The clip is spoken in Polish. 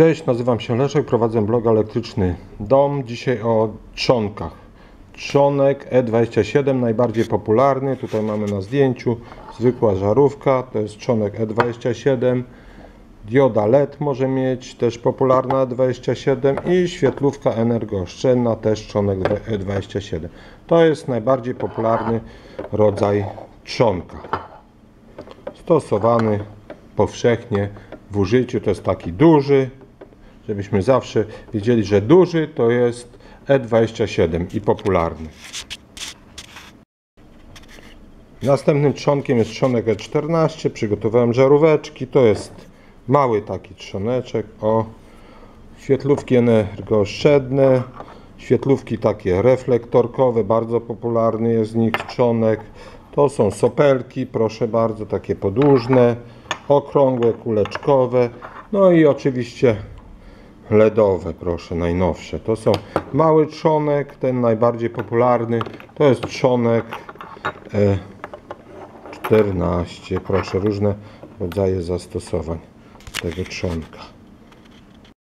Cześć, nazywam się Leszek, prowadzę blog elektryczny Dom. Dzisiaj o trzonkach. Trzonek E27, najbardziej popularny. Tutaj mamy na zdjęciu zwykła żarówka, to jest trzonek E27. Dioda LED może mieć, też popularna E27 i świetlówka energooszczędna, też trzonek E27. To jest najbardziej popularny rodzaj trzonka. Stosowany powszechnie w użyciu. To jest taki duży, żebyśmy zawsze wiedzieli, że duży to jest E27 i popularny. Następnym trzonkiem jest trzonek E14. Przygotowałem żaróweczki. To jest mały taki trzoneczek. O, świetlówki energooszczędne, świetlówki takie reflektorkowe, bardzo popularny jest z nich trzonek. To są sopelki, proszę bardzo, takie podłużne, okrągłe, kuleczkowe. No i oczywiście LEDowe, proszę, najnowsze. To są mały trzonek, ten najbardziej popularny. To jest trzonek e, 14. Proszę, różne rodzaje zastosowań tego trzonka.